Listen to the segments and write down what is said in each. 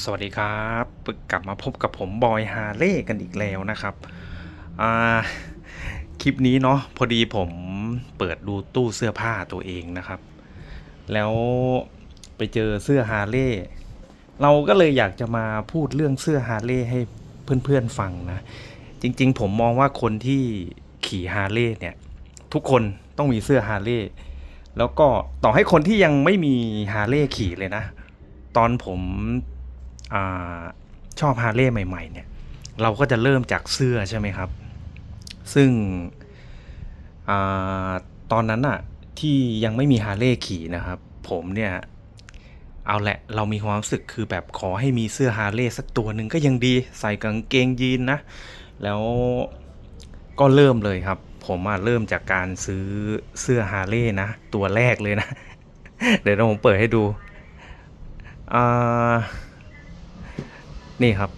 สวัสดีครับกลับมาพบกับผมบอยฮาเล่กันอีกแล้วนะครับคลิปนี้เนาะพอดีผมเปิดดูตู้เสื้อผ้าตัวเองนะครับ แล้วไปเจอเสื้อฮาเล่เราก็เลยอยากจะมาพูดเรื่องเสื้อฮาเล่ให้เพื่อนๆฟังนะ จริงๆผมมองว่าคนที่ขี่ฮาเล่เนี่ยทุกคนต้องมีเสื้อฮาเล่แล้วก็ต่อให้คนที่ยังไม่มีฮาเล่ขี่เลยนะ ตอนผม ชอบฮาร์เลย์ใหม่ๆเนี่ยเราก็จะเริ่มจากเสื้อใช่ไหมครับ ซึ่งอตอนนั้นอะที่ยังไม่มีฮาร์เลย์ขี่นะครับ ผมเนี่ยเอาแหละเรามีความรู้สึกคือแบบขอให้มีเสื้อฮาร์เลย์สักตัวหนึ่งก็ยังดีใส่กางเกงยีนนะ แล้วก็เริ่มเลยครับ ผมอะเริ่มจากการซื้อเสื้อฮาร์เลย์นะ ตัวแรกเลยนะ เดี๋ยวผมเปิดให้ดูอ่า นี่ครับ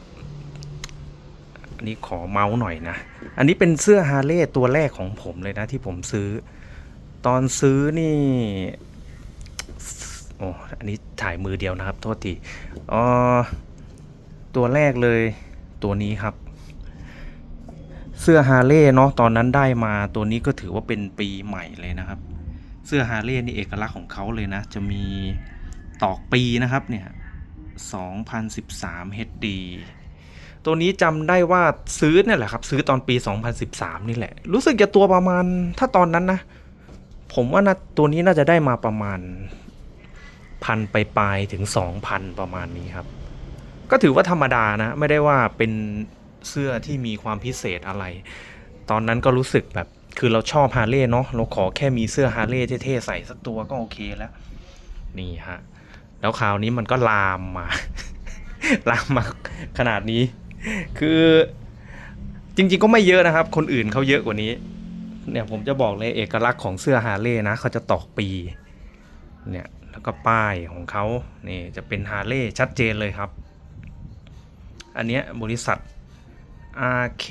อันนี้ขอเมาส์หน่อยนะ อันนี้เป็นเสื้อฮาร์เลย์ตัวแรกของผมเลยนะที่ผมซื้อ ตอนซื้อนี่โอ้อันนี้ถ่ายมือเดียวนะครับ โทษทีอ๋อตัวแรกเลยตัวนี้ครับ เสื้อฮาร์เลย์เนาะตอนนั้นได้มาตัวนี้ก็ถือว่าเป็นปีใหม่เลยนะครับ เสื้อฮาร์เลย์นี่เอกลักษณ์ของเขาเลยนะ จะมีตอกปีนะครับเนี่ย 2013 HD ตัวนี้จำได้ว่าซื้อเนี่ยแหละครับ ซื้อตอนปี 2013 นี่แหละ รู้สึกจะตัวประมาณถ้าตอนนั้นนะ ผมว่านะตัวนี้น่าจะได้มาประมาณพันไปปลายถึง 2,000 ประมาณนี้ครับ ก็ถือว่าธรรมดานะ ไม่ได้ว่าเป็นเสื้อที่มีความพิเศษอะไร ตอนนั้นก็รู้สึกแบบคือเราชอบฮาร์เลย์เนาะเราขอแค่มีเสื้อฮาร์เลย์เท่ๆใส่สักตัวก็โอเคแล้ว นี่ฮะ แล้วคราวนี้มันก็ลามมา ลามมาขนาดนี้ คือจริง ๆ ก็ไม่เยอะนะครับ คนอื่นเขาเยอะกว่านี้ เนี่ยผมจะบอกเลยเอกลักษณ์ของเสื้อฮาร์เลย์นะเขาจะตอกปี เนี่ยแล้วก็ป้ายของเขานี่จะเป็นฮาร์เลย์ชัดเจนเลยครับ อันเนี้ยบริษัท RK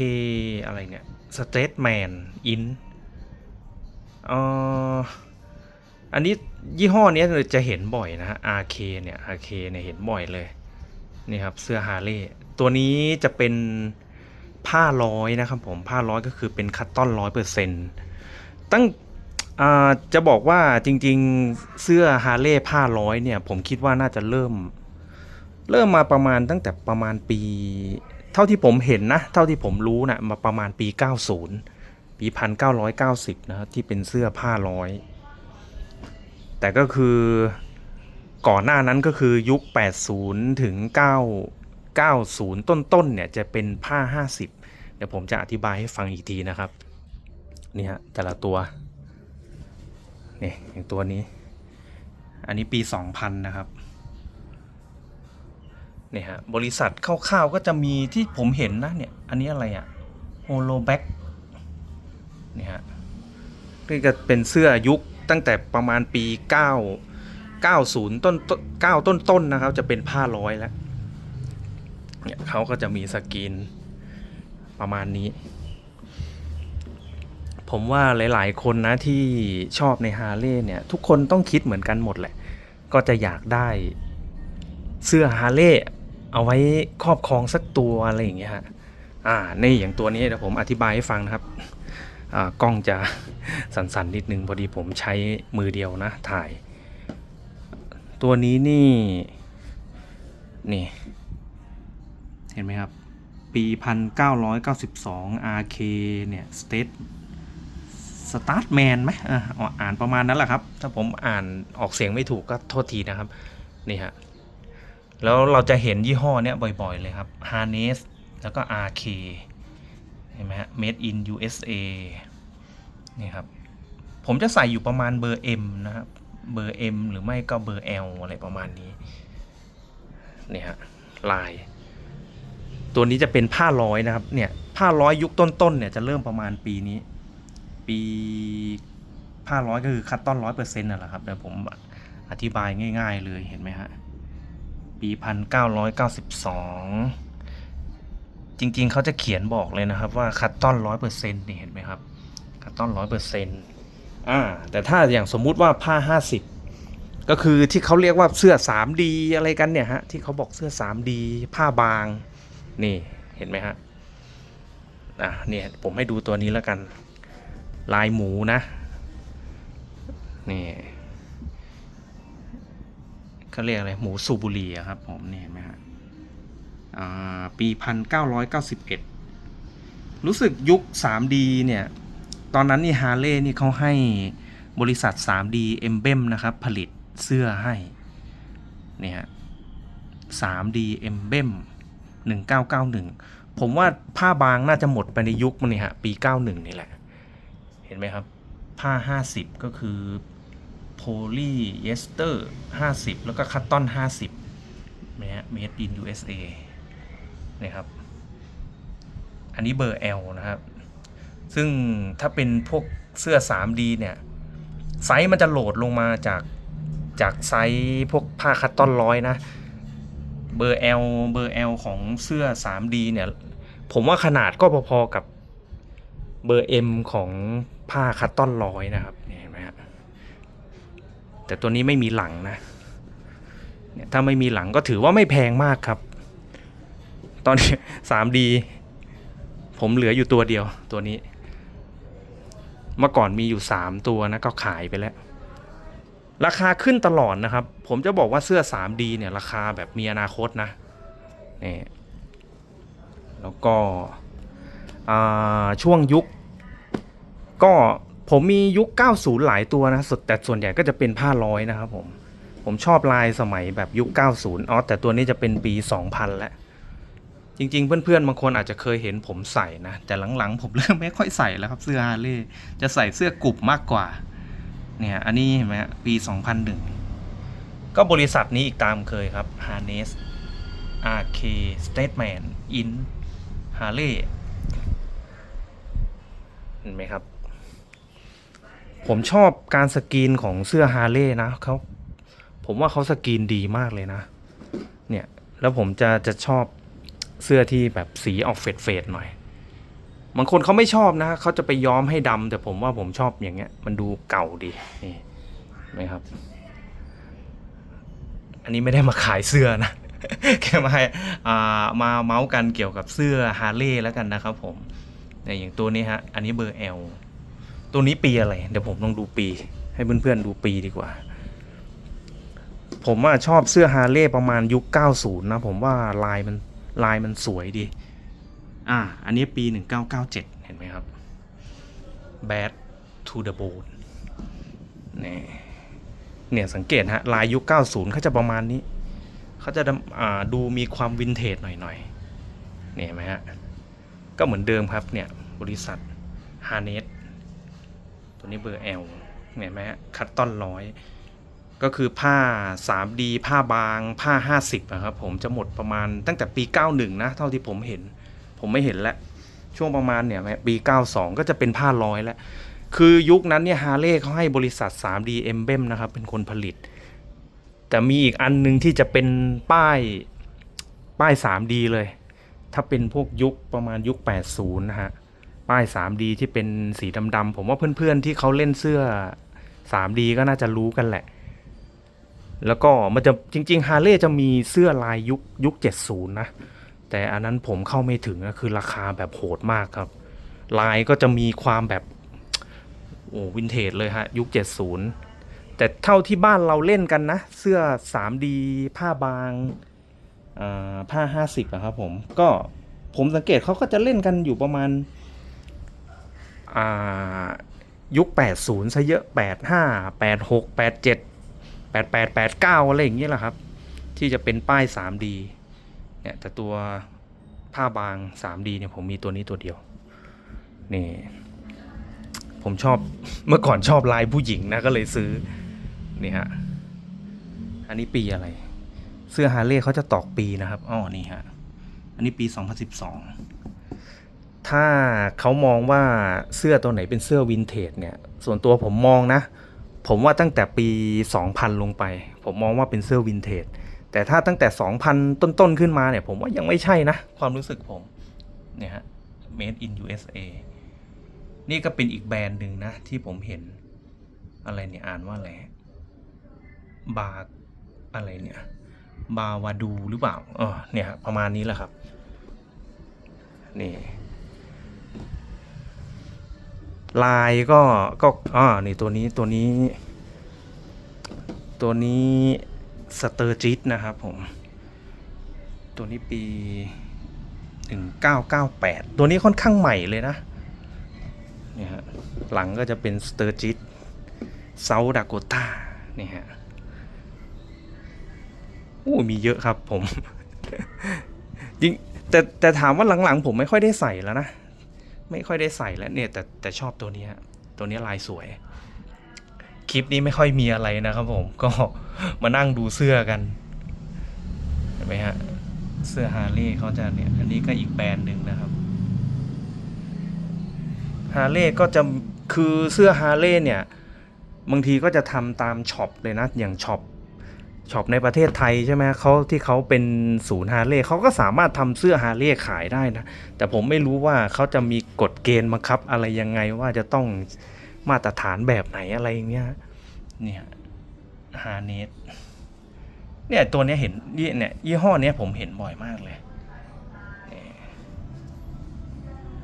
อะไรเนี่ยสเตทแมนอินเอ่ออันนี้ ยี่ห้อนี้จะเห็นบ่อยนะฮะ RK เนี่ย RK เนี่ยเห็นบ่อยเลย นี่ครับเสื้อฮาร์เลย์ตัวนี้จะเป็นผ้าร้อยนะครับผมผ้าร้อยก็คือเป็นคัตตอนร้อยเปอร์เซ็นต์ตั้งอ่าจะบอกว่าจริงๆเสื้อฮาร์เลย์ผ้าร้อยเนี่ย ผมคิดว่าน่าจะเริ่ม เริ่มมาประมาณตั้งแต่ประมาณปี เท่าที่ผมเห็นนะ เท่าที่ผมรู้นะมาประมาณปี 90 ปี 1990 นะครับที่เป็นเสื้อผ้าร้อย แต่ก็คือก่อนหน้านั้นก็คือยุค 80 ถึง 9 90 ต้นๆเนี่ยจะเป็นผ้า 50 เดี๋ยวผมจะอธิบายให้ฟังอีกทีนะครับนี่ฮะแต่ละตัวนี่อย่างตัวนี้ อันนี้ปี 2000 นะครับนี่ฮะบริษัทคร่าวๆก็จะมีที่ผมเห็นนะเนี่ยอันนี้อะไรอะโฮโลแบ็กนี่ฮะนี่ก็เป็นเสื้อยุค ตั้งแต่ประมาณปี 9 90 ต้น9ต้นต้นๆนะครับ จะเป็นผ้าร้อยแล้ว เนี่ยเขาก็จะมีสกรีนประมาณนี้ ผมว่าหลาย ๆ คนนะที่ชอบในฮาร์เลย์เนี่ย ทุกคนต้องคิดเหมือนกันหมดแหละ ก็จะอยากได้เสื้อฮาร์เลย์เอาไว้ครอบครองสักตัวอะไรอย่างเงี้ยฮะ อ่านี่อย่างตัวนี้เดี๋ยวผมอธิบายให้ฟังนะครับ กล้องจะสั่นๆนิดนึงพอดีผมใช้มือเดียวนะถ่าย ตัวนี้นี่นี่เห็นไหมครับ ปี 1992 RK เนี่ย State Start Man ไหมอะอ่านประมาณนั้นแหละครับ ถ้าผมอ่านออกเสียงไม่ถูกก็โทษทีนะครับ นี่ฮะ แล้วเราจะเห็นยี่ห้อเนี้ยบ่อยๆเลยครับ Harness แล้วก็ RK เห็นไหมฮะ Made in USA นี่ครับ ผมจะใส่อยู่ประมาณเบอร์ M นะครับ เบอร์ M หรือไม่ก็เบอร์ L อะไรประมาณนี้ นี่ฮะ ลาย ตัวนี้จะเป็นผ้าร้อยนะครับ เนี่ย ผ้าร้อยยุคต้นๆ เนี่ยจะเริ่มประมาณปีนี้ ปีผ้าร้อยก็คือคัตตอนร้อยเปอร์เซ็นต์นั่นแหละครับเดี๋ยวผมอธิบายง่าย ๆ เลย เห็นไหมฮะ ปีพันเก้าร้อยเก้าสิบสอง จริง ๆ เขาจะเขียนบอกเลยนะครับว่าคัตตอนร้อยเปอร์เซ็นต์นี่เห็นไหมครับคัตตอนร้อยเปอร์เซ็นต์อ่าแต่ถ้าอย่างสมมุติว่าผ้าห้าสิบก็คือที่เขาเรียกว่าเสื้อ 3D อะไรกันเนี่ยฮะที่เขาบอกเสื้อ 3D ผ้าบางนี่เห็นไหมฮะอะเนี่ยผมให้ดูตัวนี้แล้วกัน ลายหมูนะนี่เขาเรียกอะไรหมูสูบุรีครับผมนี่เห็นไหมฮะ ปีพันเก้าร้อยเก้าสิบเอ็ดรู้สึกยุค 3D เนี่ย ตอนนั้นนี่ฮาร์เลย์นี่เขาให้บริษัท 3D e m b e m นะครับ ผลิตเสื้อให้เนี่ยฮะ 3D e m b e m 1991 ผมว่าผ้าบางน่าจะหมดไปในยุคมันนี่ฮะ ปี 91 นี่แหละ เห็นไหมครับ ผ้า 50 ก็คือโพลีเอสเตอร์ 50 แล้วก็คัตตอน 50นะฮะ made in USA นะครับ อันนี้เบอร์ L นะครับ ซึ่งถ้าเป็นพวกเสื้อ 3D เนี่ยไซส์มันจะโหลดลงมาจากจากไซส์พวกผ้าคัตตอนร้อยนะเบอร์ L เบอร์ L ของเสื้อ 3D เนี่ย ผมว่าขนาดก็พอๆกับเบอร์ M ของผ้าคัตตอนร้อยนะครับเนี่ยเห็นไหมฮะแต่ตัวนี้ไม่มีหลังนะเนี่ยถ้าไม่มีหลังก็ถือว่าไม่แพงมากครับ ตอนนี้ 3D ผมเหลืออยู่ตัวเดียวตัวนี้ เมื่อก่อนมีอยู่ 3 ตัวนะก็ขายไปแล้ว ราคาขึ้นตลอดนะครับ ผมจะบอกว่าเสื้อ 3D เนี่ยราคาแบบมีอนาคตนะนี่แล้วก็ช่วงยุค ก็ผมมียุค 90 หลายตัวนะสุดแต่ส่วนใหญ่ก็จะเป็นผ้าร้อยนะครับผม ผมชอบลายสมัยแบบยุค 90 อ๋อแต่ตัวนี้จะเป็นปี 2000 แล้ว จริง ๆ เพื่อนๆบางคนอาจจะเคยเห็นผมใส่นะ แต่หลังๆ ผมเริ่มไม่ค่อยใส่แล้วครับเสื้อฮาร์เลย์จะใส่เสื้อกลุ่มมากกว่า เนี่ยอันนี้เห็นไหมปี 2001 ก็บริษัทนี้อีกตามเคยครับ Harness RK Statement In Harley เห็นไหมครับ ผมชอบการสกรีนของเสื้อฮาร์เลย์นะเขาผมว่าเขาสกรีนดีมากเลยนะ เนี่ย แล้วผมจะจะชอบ เสื้อที่แบบสีออกเฟดเฟดๆหน่อยบางคนเขาไม่ชอบนะเขาจะไปย้อมให้ดำแต่ผมว่าผมชอบอย่างเงี้ย มันดูเก่าดีนี่นไหมครับ อันนี้ไม่ได้มาขายเสื้อนะแค่มาให้อ่ามาเมาส์กันเกี่ยวกับเสื้อฮาร์เลย์แล้วกันนะครับผมเนี่ยอย่างตัวนี้ฮะ อันนี้เบอร์ L ตัวนี้ปีอะไร เดี๋ยวผมลองดูปี ให้เพื่อนๆดูปีดีกว่า ผมว่าชอบเสื้อฮาร์เลย์ประมาณยุค 90 นะ ผมว่าลายมัน ลายมันสวยดี อ่า อันนี้ปี 1997 เห็นไหมครับ Bad to the bone นี่เนี่ยสังเกตฮะ ลายยุค 90เขาจะประมาณนี้ เขาจะดูมีความวินเทจหน่อยๆเนี่ยเห็นไหมฮะ ก็เหมือนเดิมครับเนี่ย บริษัท Harness ตัวนี้เบอร์ L เห็นไหมฮะ คัตตอนร้อย ก็คือผ้า 3D ผ้าบาง ผ้า 50อะครับผมจะหมดประมาณตั้งแต่ปี 91 นะ เท่าที่ผมเห็น ผมไม่เห็นแล้ว ช่วงประมาณเนี่ยปี 92 ก็จะเป็นผ้าร้อยแล้ว คือยุคนั้นเนี่ยฮาร์เลย์เขาให้บริษัท 3D e m b e m นะครับ เป็นคนผลิต แต่มีอีกอันหนึงที่จะเป็นป้ายป้าย 3D เลย ถ้าเป็นพวกยุคประมาณยุค 80 นะฮะป้าย 3D ที่เป็นสีดำๆผมว่าเพื่อนๆที่เขาเล่นเสื้อ 3D ก็น่าจะรู้กันแหละ แล้วก็มันจะจริงๆฮาร์เลย์จะมีเสื้อลายยุคยุค 70 นะ แต่อันนั้นผมเข้าไม่ถึงนะคือราคาแบบโหดมากครับ ลายก็จะมีความแบบโอ้วินเทจเลยฮะ ยุค 70 แต่เท่าที่บ้านเราเล่นกันนะ เสื้อ 3D ผ้าบางผ้า 50อะครับผม ก็ผมสังเกตเขาก็จะเล่นกันอยู่ประมาณายุค 80ซะเยอะ 85 86 87 88 89 อะไรอย่างเงี้ยแหละครับ ที่จะเป็นป้าย 3D เนี่ยแต่ตัวผ้าบาง 3D เนี่ยผมมีตัวนี้ตัวเดียว นี่ ผมชอบเมื่อก่อนชอบลายผู้หญิงนะก็เลยซื้อ นี่ฮะ อันนี้ปีอะไร เสื้อฮาร์เลย์เขาจะตอกปีนะครับอ๋อนี่ฮะ อันนี้ปี 2012 ถ้าเขามองว่าเสื้อตัวไหนเป็นเสื้อวินเทจเนี่ย ส่วนตัวผมมองนะ ผมว่าตั้งแต่ปี 2000 ลงไป ผมมองว่าเป็นเสื้อวินเทจแต่ถ้าตั้งแต่ 2,000 ต้นๆ ขึ้นมาเนี่ย ผมว่ายังไม่ใช่นะ ความรู้สึกผมเนี่ยฮะ made in USA นี่ก็เป็นอีกแบรนด์หนึ่งนะ ที่ผมเห็นอะไรเนี่ยอ่านว่าอะไรบาอะไรเนี่ย บาวาดูหรือเปล่าเออเนี่ยฮะประมาณนี้แหละครับ นี่ ลายก็ก็อ่านี่ตัวนี้ตัวนี้ ตัวนี้สเตอร์จิตนะครับผม ตัวนี้ปี1998ตัวนี้ค่อนข้างใหม่เลยนะเนี่ยฮะหลังก็จะเป็นสเตอร์จิตเซาดาโกต้านี่ฮะโอ้มีเยอะครับผม จริงแต่แต่ถามว่าหลังๆ ผมไม่ค่อยได้ใส่แล้วนะ ไม่ค่อยได้ใส่แล้วเนี่ยแต่แต่ชอบตัวนี้ตัวนี้ลายสวย คลิปนี้ไม่ค่อยมีอะไรนะครับผมก็มานั่งดูเสื้อกันเห็นไหมฮะเสื้อฮาร์เลย์เขาจะเนี่ยอันนี้ก็อีกแบรนด์หนึ่งนะครับฮาร์เลย์ก็จะคือเสื้อฮาร์เลย์เนี่ยบางทีก็จะทำตามช็อปเลยนะอย่างช็อป ช็อปในประเทศไทยใช่ไหมเขาที่เขาเป็นศูนย์ฮาร์เลย์เขาก็สามารถทำเสื้อฮาร์เลย์ขายได้นะ แต่ผมไม่รู้ว่าเขาจะมีกฎเกณฑ์บังคับอะไรยังไงว่าจะต้องมาตรฐานแบบไหนอะไรอย่างเงี้ยเนี่ยฮาร์เนสเนี่ยตัวนี้เห็นยี่เนี่ยยี่ห้อเนี้ยผมเห็นบ่อยมากเลย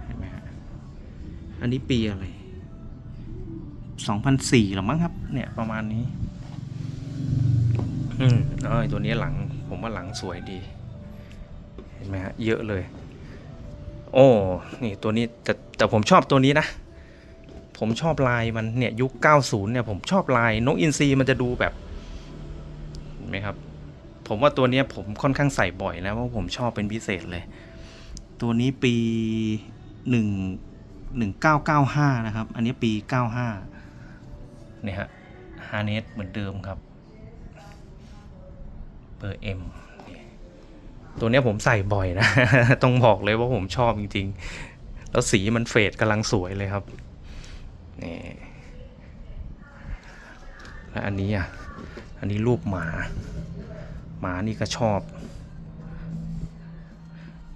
เห็นไหมฮะอันนี้ปีอะไรสองพันสี่หรือมั้งครับ เนี่ยประมาณนี้ อืมเอ้ยตัวนี้หลัง ผมว่าหลังสวยดี เห็นไหมฮะ เยอะเลย โอ้ นี่ตัวนี้แต่แต่ผมชอบตัวนี้นะ ผมชอบลายมันเนี่ยยุค 90 เนี่ย ผมชอบลายนกอินทรีมันจะดูแบบ เห็นไหมครับ ผมว่าตัวนี้ผมค่อนข้างใส่บ่อยแล้วเพราะผมชอบเป็นพิเศษเลย ตัวนี้ปีหนึ่งหนึ่งเก้าเก้าห้านะครับ อันนี้ปีเก้าห้าเนี่ยฮะฮาร์เนสเหมือนเดิมครับ เบอร์เอ็มตัวนี้ผมใส่บ่อยนะ ต้องบอกเลยว่าผมชอบจริงๆ แล้วสีมันเฟดกำลังสวยเลยครับ นี่ แล้วอันนี้อะ อันนี้รูปหมา หมานี่ก็ชอบ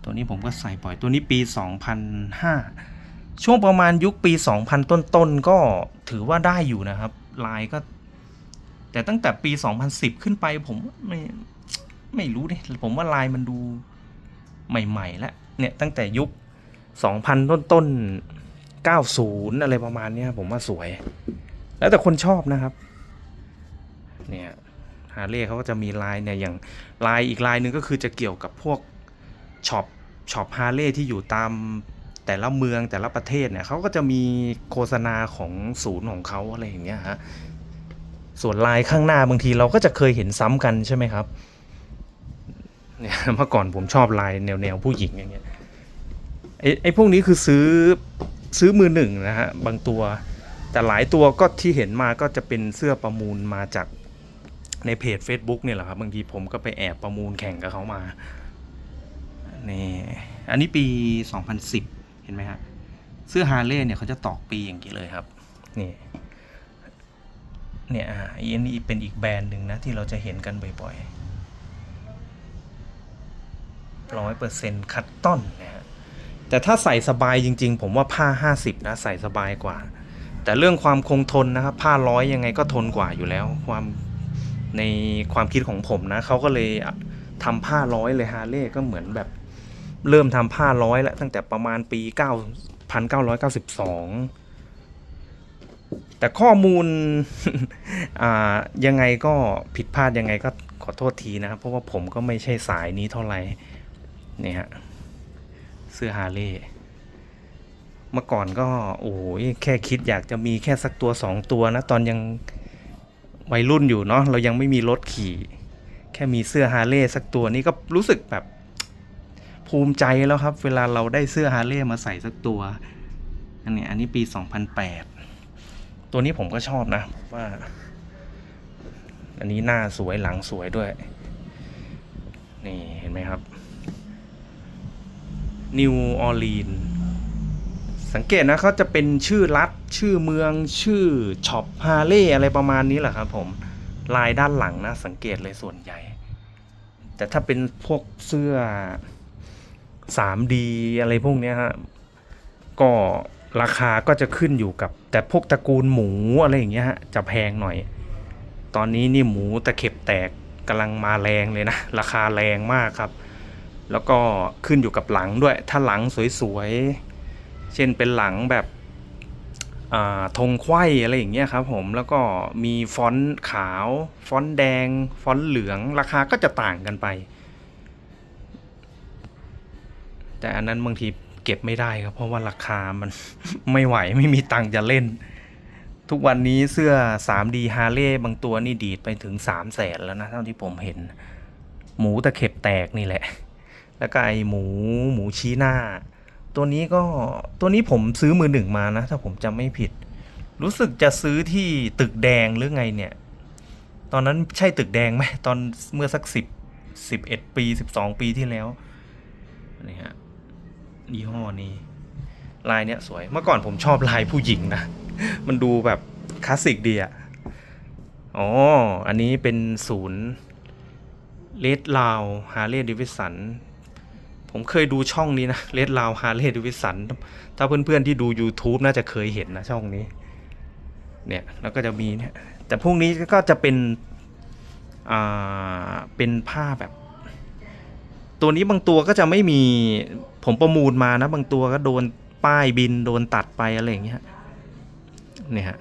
ตัวนี้ผมก็ใส่บ่อย ตัวนี้ปี 2005 ช่วงประมาณยุคปี 2000 ต้นๆ ก็ถือว่าได้อยู่นะครับ ลายก็ แต่ตั้งแต่ปี 2010 ขึ้นไปผมไม่ ไม่รู้ดิผมว่าลายมันดูใหม่ๆแล้วเนี่ยตั้งแต่ยุค 2,000 ต้นๆ90 อะไรประมาณเนี้ยผมว่าสวย แล้วแต่คนชอบนะครับ เนี่ยฮาร์เลย์เขาก็จะมีลายเนี่ยอย่างลายอีกลายหนึ่งก็คือจะเกี่ยวกับพวกช็อปช็อปฮาร์เลย์ที่อยู่ตามแต่ละเมืองแต่ละประเทศเนี่ยเขาก็จะมีโฆษณาของศูนย์ของเขาอะไรอย่างเงี้ยฮะส่วนลายข้างหน้าบางทีเราก็จะเคยเห็นซ้ำกันใช่ไหมครับ เนี่ยเมื่อก่อนผมชอบลายแนวแนวผู้หญิงอย่างเงี้ยไอ้ไอ้พวกนี้คือซื้อซื้อมือหนึ่งนะฮะบางตัว แต่หลายตัวก็ที่เห็นมาก็จะเป็นเสื้อประมูลมาจากในเพจ Facebook เนี่ยแหละครับบางทีผมก็ไปแอบประมูลแข่งกับเขามานี่อันนี้ปี 2010 เห็นไหมฮะเสื้อฮาร์เลย์เนี่ยเขาจะตอกปีอย่างนี้เลยครับนี่เนี่ยอันนี้เป็นอีกแบรนด์หนึ่งนะที่เราจะเห็นกันบ่อยๆ ร้อยเปอร์เซ็นต์คัตตอนนะฮะแต่ถ้าใส่สบายจริง ๆ ผมว่าผ้า 50 นะใส่สบายกว่า แต่เรื่องความคงทนนะครับผ้าร้อยยังไงก็ทนกว่าอยู่แล้ว ความในความคิดของผมนะเขาก็เลยทำผ้าร้อยเลยฮาร์เลย์ก็เหมือนแบบ เริ่มทำผ้าร้อยแล้วตั้งแต่ประมาณปี9,992 แต่ข้อมูลอ่ายังไงก็ผิดพลาดยังไงก็ขอโทษทีนะครับ เพราะว่าผมก็ไม่ใช่สายนี้เท่าไหร่ นี่ยฮะ เสื้อฮาร์เลย์เมื่อก่อนก็โอ้ยแค่คิดอยากจะมีแค่สักตัวสองตัวนะ ตอนยังวัยรุ่นอยู่เนาะเรายังไม่มีรถขี่ แค่มีเสื้อฮาร์เลย์สักตัวนี่ก็รู้สึกแบบภูมิใจแล้วครับ เวลาเราได้เสื้อฮาร์เลย์มาใส่สักตัว อันนี้อันนี้ปี 2008 ตัวนี้ผมก็ชอบนะว่า อันนี้หน้าสวยหลังสวยด้วย นี่เห็นไหมครับ นิวออร์ลีนสังเกตนะเขาจะเป็นชื่อรัฐ ชื่อเมือง ชื่อช็อปฮาร์เลย์อะไรประมาณนี้แหละครับผมลายด้านหลังนะ สังเกตเลยส่วนใหญ่ แต่ถ้าเป็นพวกเสื้อ 3D อะไรพวกนี้ฮะก็ราคาก็จะขึ้นอยู่กับ แต่พวกตระกูลหมูอะไรอย่างเงี้ยฮะจะแพงหน่อย ตอนนี้นี่หมูตะเข็บแตกกำลังมาแรงเลยนะ ราคาแรงมากครับ แล้วก็ขึ้นอยู่กับหลังด้วย ถ้าหลังสวยๆ เช่นเป็นหลังแบบธงไขว้อะไรอย่างเงี้ยครับผมแล้วก็มีฟอนต์ขาว ฟอนต์แดง ฟอนต์เหลืองราคาก็จะต่างกันไป แต่อันนั้นบางทีเก็บไม่ได้ครับเพราะว่าราคามันไม่ไหวไม่มีตังค์จะเล่น ทุกวันนี้เสื้อ 3D ฮาร์เลย์บางตัวนี่ดีดไปถึง3 0 0แสนแล้วนะเท่าที่ผมเห็น หมูตะเข็บแตกนี่แหละ แล้วก็ไอหมูหมูชี้หน้า ตัวนี้ก็ตัวนี้ผมซื้อมือหนึ่งมานะ ถ้าผมจำไม่ผิด รู้สึกจะซื้อที่ตึกแดงหรือไงเนี่ย ตอนนั้นใช่ตึกแดงไหมตอนเมื่อสักสิบสิบเอ็ดปีสิบสองปีที่แล้วนี่ฮะยี่ห้อนี้ลายเนี้ยสวยเมื่อก่อนผมชอบลายผู้หญิงนะ มันดูแบบคลาสสิกดีอะอ๋อ อันนี้เป็นศูนย์เลดลาวฮาร์เลย์ดิวิสัน ผมเคยดูช่องนี้นะเลดลาวฮาร์เลย์ดิวิสันถ้าเพื่อนๆที่ดู YouTube น่าจะเคยเห็นนะช่องนี้ เนี่ยแล้วก็จะมีเนี่ยแต่พวกนี้ก็จะเป็นอ่าเป็นผ้าแบบ ตัวนี้บางตัวก็จะไม่มีผมประมูลมานะ บางตัวก็โดนป้ายบินโดนตัดไปอะไรอย่างเงี้ยเนี่ยฮะ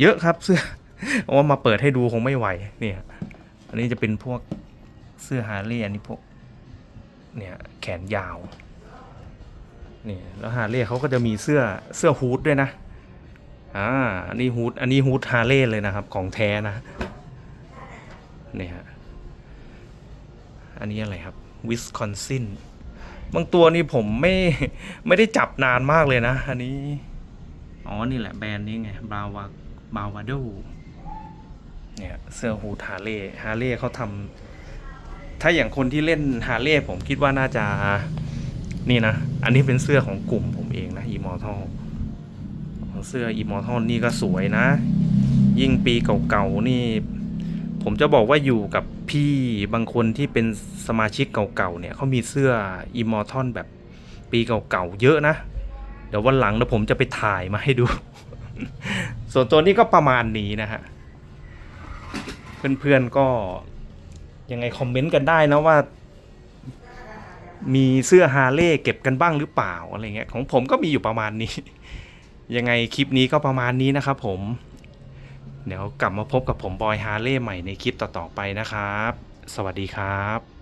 เยอะครับเสื้อเอาว่ามาเปิดให้ดูคงไม่ไหวเนี่ยอันนี้จะเป็นพวกเสื้อฮาร์เลย์อันนี้พวก เนี่ยแขนยาวนี่แล้วฮาร์เลย์เขาก็จะมีเสื้อเสื้อฮูดด้วยนะอ่าอันนี้ฮูดอันนี้ฮูดฮาร์เลย์เลยนะครับของแท้นะนี่ฮะอันนี้อะไรครับวิสคอนซินบางตัวนี่ผมไม่ไม่ได้จับนานมากเลยนะ อันนี้ อ๋อ นี่แหละแบรนด์นี้ไงบาวาบาวาโดเนี่ยเสื้อฮูดฮาร์เลย์ฮาร์เลย์เขาทำ ถ้าอย่างคนที่เล่นฮาร์เลย์ผมคิดว่าน่าจะนี่นะ อันนี้เป็นเสื้อของกลุ่มผมเองนะอีมอร์ทัลเสื้ออีมอร์ทัลนี่ก็สวยนะ ยิ่งปีเก่าๆนี่ ผมจะบอกว่าอยู่กับพี่บางคนที่เป็นสมาชิกเก่าๆเนี่ยเขามีเสื้ออิมอร์ทอนแบบปีเก่าๆเยอะนะ เดี๋ยววันหลังเดี๋ยวผมจะไปถ่ายมาให้ดู ส่วนตัวนี้ก็ประมาณนี้นะฮะ เพื่อนๆก็ ยังไงคอมเมนต์กันได้นะว่า มีเสื้อฮาร์เลย์เก็บกันบ้างหรือเปล่าอะไรเงี้ยของผมก็มีอยู่ประมาณนี้ ยังไงคลิปนี้ก็ประมาณนี้นะครับผม เดี๋ยวกลับมาพบกับผมบอยฮาร์เลย์ใหม่ในคลิปต่อๆไปนะครับ สวัสดีครับ